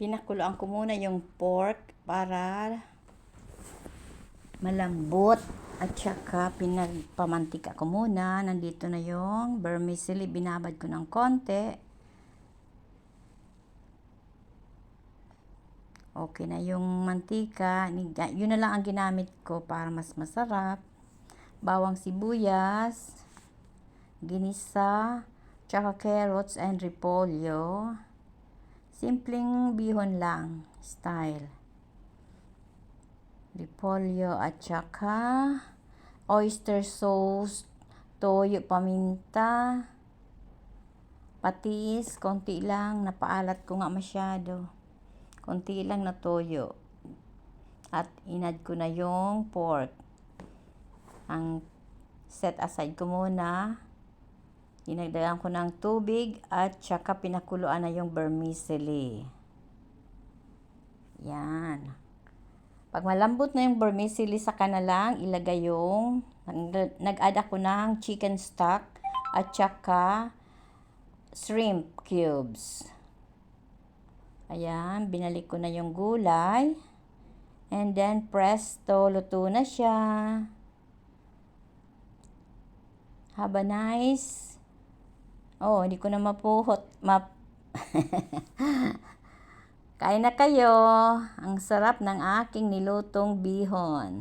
Pinakuloan ko muna yung pork para malambot. At saka pinagpamantika ko muna. Nandito na yung vermicelli. Binabad ko ng konti. Okay na yung mantika. Yun na lang ang ginamit ko para mas masarap. Bawang sibuyas. Ginisa. Tsaka carrots and repolyo. Simpleng bihon lang. Style. Repolyo at saka oyster sauce, toyo, paminta, patis, konti lang, napaalat ko nga masyado. Konti lang na toyo. At inad ko na yung pork. Ang set aside ko muna. Dinagdagan ko ng tubig at saka pinakuluan na yung vermicelli. Yan. Pag malambot na yung vermicelli, saka na lang ilagay yung nag-add ako ng chicken stock at saka shrimp cubes. Ayan, binalik ko na yung gulay. And then presto, luto na siya. Have a nice. Oh, hindi ko na mapuhot. Map Kain na kayo. Ang sarap ng aking nilutong bihon.